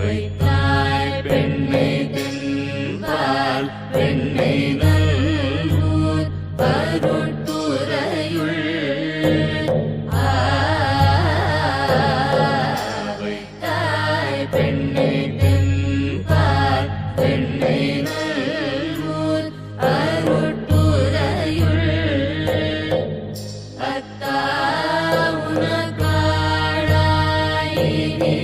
வைத்தாய் பெண்ணை தென்பால் பெண்ணை நல்லூர் பருட்டுரையுள் வைத்தாய் பெண்ணை தென்பால் பெண்ணை நல்லூர் பருட்டுரையுள் அத்தா உனக்காடாயினே